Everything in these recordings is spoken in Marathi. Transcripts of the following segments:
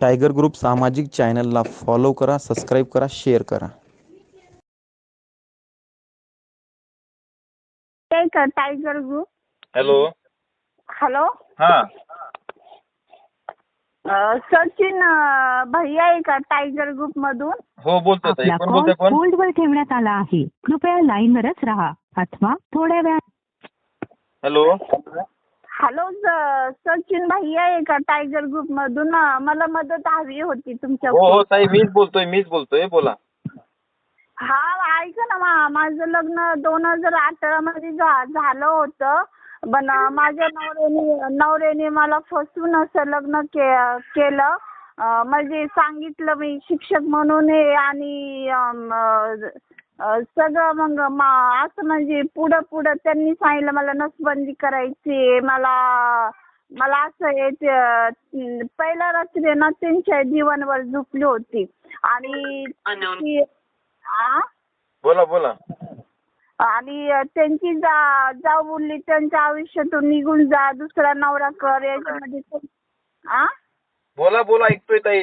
टायगर ग्रुप सामाजिक चॅनलला फॉलो करा सबस्क्राईब करा शेअर करा. का टायगर ग्रुप? हॅलो. हॅलो. हा. अ, सचिन अ, भैया आहे का टायगर ग्रुप मधून? हो बोलतोय ताई. आपला कोण कॉल बोलतोय कोण? होल्डवर ठेवण्यात आला आहे. कृपया लाईनवरच राहा. अथवा थोड्या वेळा हॅलो. हॅलो स- सचिन भैया आहे का टायगर ग्रुप मधून? मला मदत हवी होती तुमच्या हो हो ताई मीच बोलतोय मीच बोलतोय बोला. हा ऐका ना मा- माझं लग्न दोन हजार अठरा मध्ये झा- झालं होतं. पण अ, माझ्या नवऱ्याने नवऱ्याने मला फसवून असं लग्न के केलं. अ, म्हणजे सांगितलं मी शिक्षक म्हणून आहे आणि सगळं मग मा- असं म्हणजे पुढं पुढं त्यांनी सांगितलं मला नसबंदी करायची मला मला असं अं, पहिल्या रात्री ना त्यांच्या जीवनवर झोपली होती आणि ती- आ? बोला बोला आणि त्यांची जा जाऊ बोलली त्यांच्या आयुष्यातून निघून जा दुसरा नवरा कर याच्यामध्ये? बोला बोला ऐकतोय ताई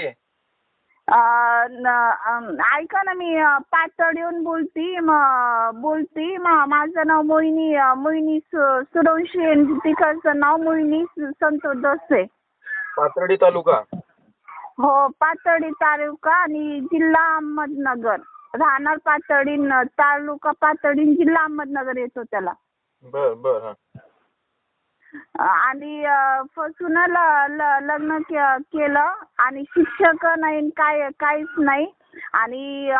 ऐका ना मी पातळीहून बोलती म- बोलती म- माझं नाव मोहिनी मोहिनी सु- सुरवंशी आहे. तिकडचं नाव मोहिनी सु- संतोष दसे. पाथर्डी तालुका? हो पातळी तालुका आणि जिल्हा अहमदनगर. राहणार पातळी तालुका पातळी जिल्हा अहमदनगर येतो त्याला. बर बर हा. आणि फसून लग्न के- केलं आणि शिक्षक नाही काय काहीच नाही. आणि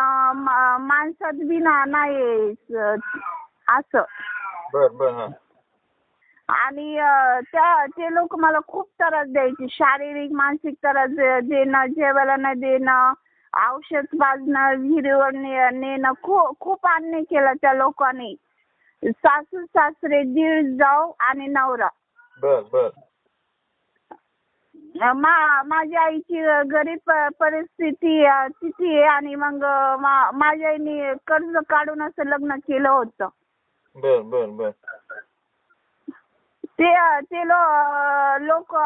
माणसात बी ना नाही असं. बर बर हा. आणि त्या ते लोक मला खूप त्रास द्यायचे. शारीरिक मानसिक त्रास देणं जेवायला नाही देणं औषध पाजणं विहिरीवर ने- नेणं खूप खूप अन्याय केला त्या लोकांनी. सासू सासरे दीड जाऊ आणि नवरा. बर बर. मा माझ्या आईची गरीब प- परिस्थिती अं, तिथी आहे आणि मग अं, मा- माझ्या आईने कर्ज काढून असं लग्न केलं होतं. बर बर बर. ते ते लोक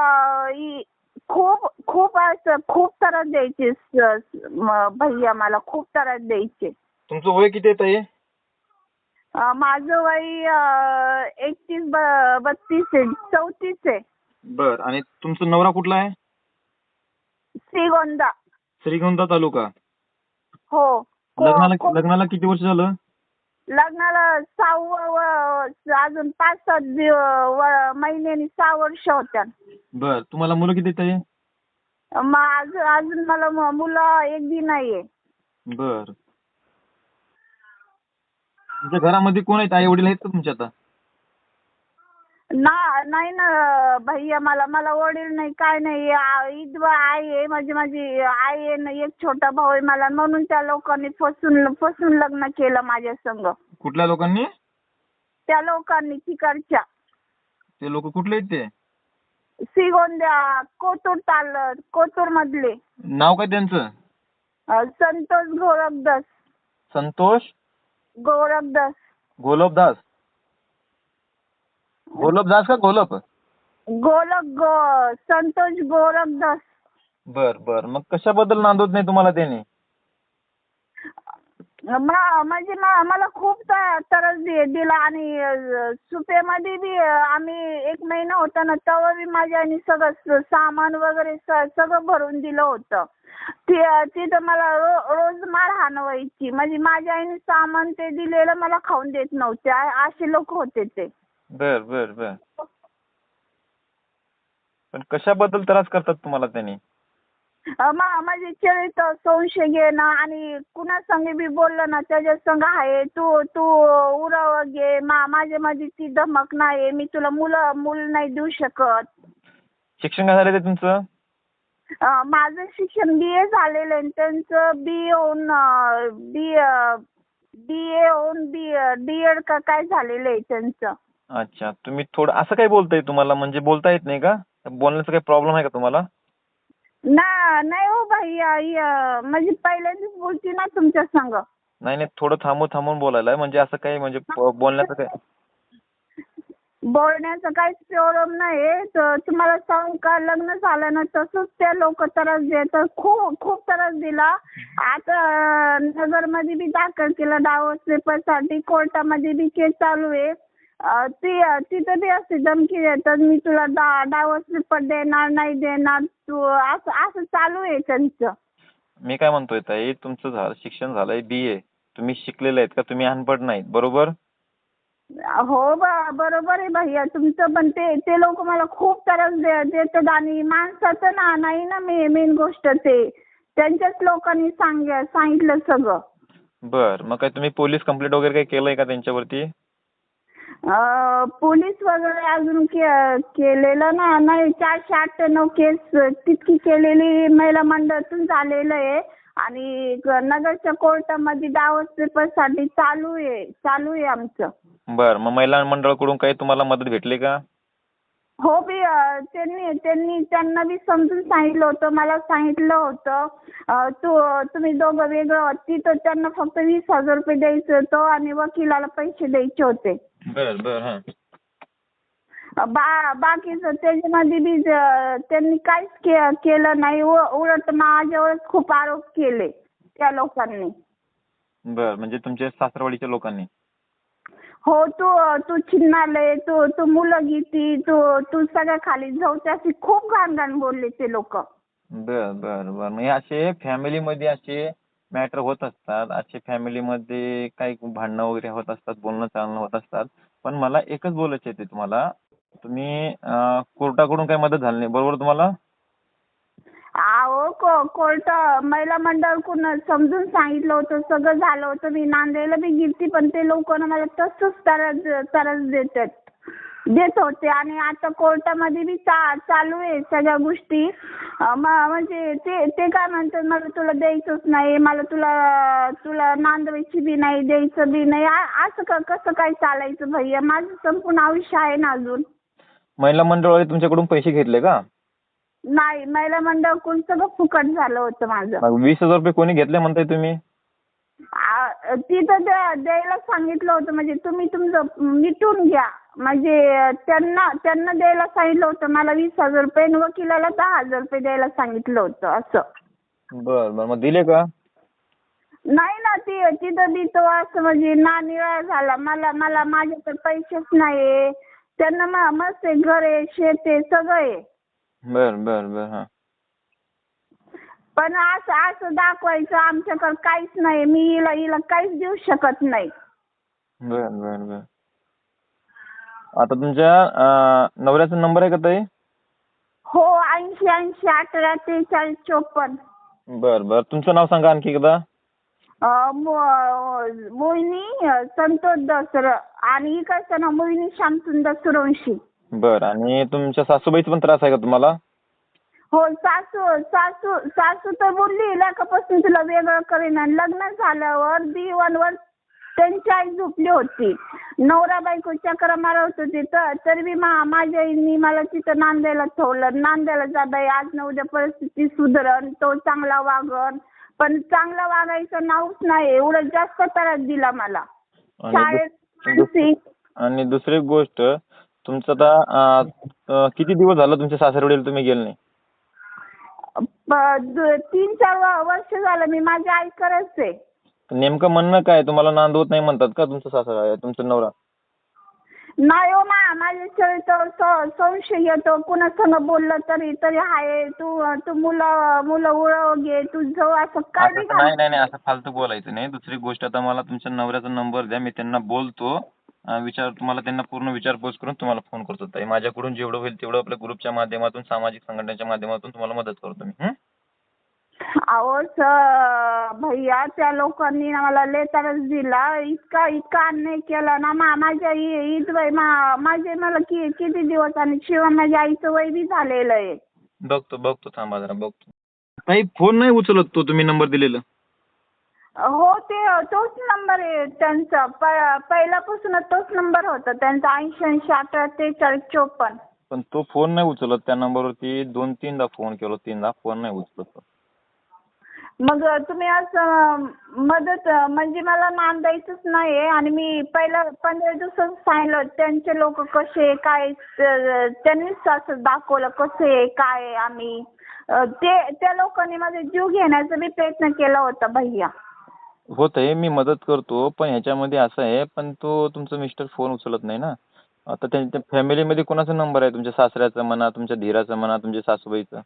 खूप खूप असं खूप त्रास द्यायचे स- स- म- भैया मला खूप त्रास द्यायचे. तुमचं वय किती आहे ताई? माझं वय एकतीस बत्तीस आहे चौतीस आहे. बर आणि तुमचा नवरा कुठला आहे? श्रीगोंदा. श्रीगोंदा तालुका. हो. को- लग्नाला को- लग्नाला किती वर्ष झालं? लग्नाला सहावं व- अजून पाच सात दिव- व- महिन्यांनी सहा वर्ष होत्या. बर तुम्हाला मुलं किती ताई? मग अजून अजून मला म- मुलं एक बी नाहीये. बर. तुमच्या घरामध्ये कोण आहेत? आई वडील आहेत का तुमच्या आता? ना नाही ना भैया मला मला वडील नाही काय नाही. आ- विधवा आई आहे माझी माझी आई आहे ना एक छोटा भाऊ आहे मला. म्हणून त्या लोकांनी फसून फसून लग्न केलं माझ्या संग. कुठल्या लोकांनी? त्या लोकांनी तिकडच्या. ते लोक कुठले आहेत ते? श्रीगोंद्या कोतूर ताल कोतूर मधले. नाव काय त्यांचं? संतोष गोरखदास. संतोष? गोरखदास. गोलपदास? गोलपदास का गोलप? गोलक गो संतोष गोरखदास. बर बर. मग कशाबद्दल नांदवत नाही तुम्हाला त्यांनी? मा- म्हणजे मा- मला खूप त- त्रास दि- दिला आणि सुपे सुपेमध्ये बी आम्ही एक महिना होता ना तेव्हा बी माझ्या आईने सगळं सामान वगैरे स- सगळं भरून दिलं होतं. ती तिथं मला रो रोज मारहाण व्हायची म्हणजे माझ्या आईने सामान ते दिलेलं मला खाऊन देत नव्हते. आ- असे लोक होते ते. बर बर बर. पण कशाबद्दल त्रास करतात तुम्हाला त्यांनी? मा- माझे चरित्र संशय घेणं आणि कुणा संग बी बोललं ना त्याच्या संग आहे तू तू उराव घे. मा माझ्या मध्ये ती धमक नाही मी तुला मुलं मूल नाही देऊ शकत. शिक्षण काय झालं ते तुमचं? अ, माझं शिक्षण बी ए झालेलं आहे आणि त्यांचं बी होऊन बी बी ए होऊन बी डी एड का काय झालेलं आहे त्यांचं. अच्छा तुम्ही थोडं असं काय बोलताय तुम्हाला म्हणजे बोलता येत नाही का? बोलण्याचा काही प्रॉब्लेम आहे का तुम्हाला? ना य- म्हणजे पहिल्यांदाच बोलते ना तुमच्या संग. नाही नाही थोडं थांबून थांबून बोलायला आहे. म्हणजे असं काही म्हणजे प- बोलण्याचं काय बोलण्याचं काहीच प्रॉब्लेम नाही तर तुम्हाला सांगू का लग्न झालं ना तसंच ते लोक त्रास देतात खूप खूप त्रास दिला. आता नगरमध्ये बी दाखल केलं. डावोस पेपरसाठी कोर्टामध्ये बी केस चालू आहे. अं, ती तिथं बी अशी धमकी देतात. मी तुला डा डावोस पेपर देणार नाही देणार. तू असं असं चालू आहे त्यांचं. मी काय म्हणतोय ताई तुमचं झालं शिक्षण झालंय बी ए तुम्ही शिकलेले आहेत का? तुम्ही अनपढ नाहीत बरोबर? हो ब- बरोबर आहे भैया. तुमचं पण ते ते लोक मला खूप त्रास दे देतात आणि माणसाचं ना नाही ना मे मेन गोष्ट ते. त्यांच्याच लोकांनी सांग सांगितलं सगळं. बर मग काय तुम्ही पोलीस कंप्लेंट वगैरे काही केलंय का त्यांच्यावरती? पोलीस वगैरे अजून के केलेलं ना नाही चारशे अठ्ठ्याण्णव केस तितकी केलेली महिला मंडळातून झालेलं आहे. आणि ग- नगरच्या कोर्टामध्ये डावस पेपरसाठी चालू आहे चालू आहे आमचं. बर मग महिला मंडळाकडून काही तुम्हाला मदत भेटली का? हो बी अ, त्यांनी त्यांनी त्यांना बी समजून सांगितलं होतं मला सांगितलं होतं. अ, तू तुम्ही दोघं वेगळं तिथं त्यांना फक्त वीस हजार रुपये द्यायचं होतं आणि वकिलाला पैसे द्यायचे होते. बर बर हा. बा बाकीचं त्याच्यामध्ये बी ज- त्यांनी काहीच के केलं नाही. उ- उलट माझ्यावरच खूप आरोप केले त्या लोकांनी. बर म्हणजे तुमच्या सासरवाडीच्या लोकांनी? हो तू तू छिन्नालय तू तू मुलं घेती तू तू सगळ्या खाली जाऊ. अशी खूप घाण घाण बोलले ते लोक. बर बर बर. म्हणजे असे फॅमिलीमध्ये असे मॅटर होत असतात. असे फॅमिलीमध्ये काही भांडणं वगैरे होत असतात बोलणं चालणं होत असतात. पण मला एकच बोलायचं आहे ते तुम्हाला. तुम्ही अं, कोर्टाकडून काही मदत झाली नाही. बरोबर तुम्हाला? अहो को कोर्ट महिला मंडळकडून समजून सांगितलं होतं. सगळं झालं होतं. मी नांदेडला बी गेलती पण ते लोक ना मला तसंच त्रास त्रास देतात. देत होते. आणि आता कोर्टामध्ये बी चा चालू आहे सगळ्या गोष्टी. अं, म- म्हणजे ते ते काय म्हणतात मला तुला द्यायचंच नाही मला तुला तुला नांदवायची बी नाही द्यायचं बी नाही. आ- असं क कसं काय चालायचं भैया? माझं संपूर्ण आयुष्य आहे ना अजून. महिला मंडळवाले तुमच्याकडून पैसे घेतले का? नाही महिला मंडळकडून सगळं फुकट झालं होतं माझं. मग वीस हजार रुपये कोणी घेतले म्हणताय तुम्ही? आ- तिथं द्या- द्यायला सांगितलं होतं म्हणजे तुम्ही तुमचं मिटून घ्या. म्हणजे त्यांना त्यांना द्यायला सांगितलं होतं. मला वीस हजार रुपये आणि वकिलाला दहा हजार रुपये द्यायला सांगितलं होतं असं. बर बर. मग दिले का? नाही ना ती तिथं बी तो असं म्हणजे नानिळा झाला. मला मला माझ्याकडे पैसेच नाही त्यांना म- मस्त आहे घर आहे शेत आहे सगळं आहे. बर बर बर हा. पण असं असं दाखवायचं आमच्याकडे काहीच नाही. मी हिला हिला काहीच देऊ शकत नाही. बर बर बर. आता तुमच्या नवऱ्याचा नंबर आहे का ताई? हो ऐंशी ऐंशी अठरा त्रेचाळीस चोपन्न. बर बर. तुमचं नाव सांगा आणखी एकदा. मोहिनी अं, संतोष दसर. आणि इकडचं ना मोहिनी श्यामसुंदर सुरवंशी बर आणि तुमच्या सासूबाईचा पण त्रास आहे का तुम्हाला? हो सासू सासू सासू तर बोलली लेकापासून तुला वेगळं करेन. आणि लग्न झाल्यावर दिवाणवर त्यांची आई झोपली होती. नवरा बायको चक्र मारत होती तर तरी मा माझ्या आईनी मला तिथं नांदायला ठेवलं. नांदायला जा बाई आज न उद्या परिस्थिती सुधरण तो चांगला वागण पण चांगला वागायचं नावच नाही. एवढं जास्त त्रास दिला मला. आणि शाळेत मानसिक आणि दुसरी गोष्ट तुमचं आता अं, किती दिवस झालं तुमच्या सासरवडीला तुम्ही गेले नाही? प- द- तीन चार व- वर्ष झालं मी. माझ्या आईकडेच आहे. नेमकं म्हणणं काय? तुम्हाला नांदवत नाही म्हणतात का तुमचं सासर तुमचा नवरा? नाही हो मा माझ्या चरित्र स- संशय येतो. कुणा संग बोललं तरी तरी हाय तू तू मुलं मुलं उळव घे तू जाऊ असं काय असं बी तर नाही नाही नाही असं फालतू बोलायचं नाही. दुसरी गोष्ट आता मला तुमच्या नवऱ्याचा नंबर द्या मी त्यांना बोलतो. अं, विचार तुम्हाला त्यांना पूर्ण विचारपूस करून तुम्हाला फोन करतो ताई. माझ्याकडून जेवढं होईल तेवढं आपल्या ग्रुपच्या माध्यमातून सामाजिक संघटनेच्या माध्यमातून तुम्हाला मदत करतो मी. हं? अहो स- भैया त्या लोकांनी मला लय त्रास दिला. इतका इतका अन्याय केला ना मा माझ्या इ- ईद वय मा माझे मला कि किती दिवस आणि शिवाय माझ्या आईचं वय बी झालेलं आहे. बघतो बघतो थांबा जरा बघतो. ताई फोन नाही उचलत तो तुम्ही नंबर दिलेला. हो ते तोच नंबर आहे त्यांचा. प- पहिल्यापासूनच तोच नंबर होता त्यांचा ऐंशी ऐंशी अठरा त्रेचाळीस चोपन्न. पण तो फोन नाही उचलत त्या नंबरवरती दोन तीनदा फोन केला तीनदा फोन नाही उचलत तो. मग तुम्ही असं मदत म्हणजे मला नांदायचंच नाही आहे आणि मी पहिला पंधरा दिवसात सांगितलं त्यांचे लोक कसे काय त्यांनीच असं दाखवलं कसे आहे काय आहे आम्ही. ते त्या लोकांनी माझा जीव घेण्याचा मी प्रयत्न केला होता भैया. होत आहे मी मदत करतो पण ह्याच्यामध्ये असं आहे पण तो तुमचं मिस्टर फोन उचलत नाही ना. आता त्यांच्या फॅमिलीमध्ये कोणाचा नंबर आहे? तुमच्या सासऱ्याचा म्हणा तुमच्या धीराचा म्हणा तुमच्या सासूबाईचा?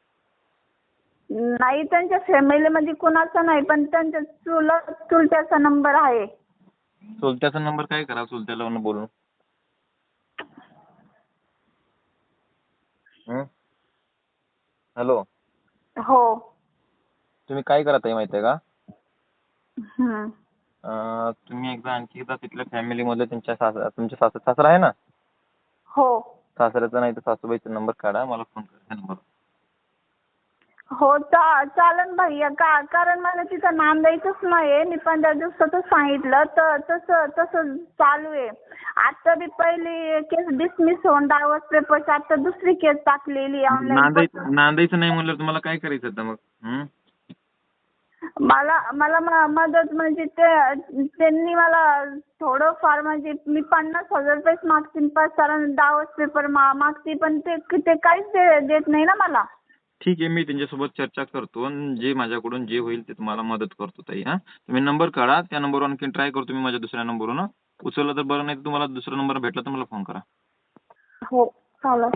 नाही त्यांच्या फॅमिलीमध्ये कुणाचा नाही पण त्यांच्या चुलत चुलत्याचा नंबर आहे. चुलत्याचा नंबर काय करा चुलत्याला बोलून? हॅलो? हो. तुम्ही काय करत आहे माहिती आहे का? हम्म. अं, तुम्ही एकदा आणखी एकदा तिथल्या फॅमिलीमधले तुमच्या सासरा तुमच्या सासरा सासरा आहे ना? हो. सासऱ्याचा नाही तर सासूबाईचा नंबर काढा मला फोन करा त्या नंबरवर हो चा चालन भैया. का कारण मला तिथं नांदायचंच नाही मी पंधरा दिवसातच सांगितलं. तर तसं तसं चालू आहे. आता बी पहिली केस डिसमिस होऊन डायव्हर्स पेपरची आता दुसरी केस टाकलेली ऑनलाईन नांदायचं नांदायचं नाही म्हणलं तुम्हाला काय करायचं आता मग? हं? मला मला म- मदत म्हणजे ते त्यांनी मला थोडंफार म्हणजे मी पन्नास हजार रुपयेच मागते पण कारण डायव्हर्स पेपर मा मागते पण ते ते काहीच दे- देत नाही ना मला. ठीक आहे मी त्यांच्यासोबत चर्चा करतो आणि जे माझ्याकडून जे होईल ते तुम्हाला मदत करतो ताई हा. तुम्ही नंबर काढा त्या नंबरवर आणखी ट्राय करतो मी माझ्या दुसऱ्या नंबरवरून उचललं तर बरं नाही तर तुम्हाला दुसरा नंबर भेटला तर मला फोन करा. हो चालेल.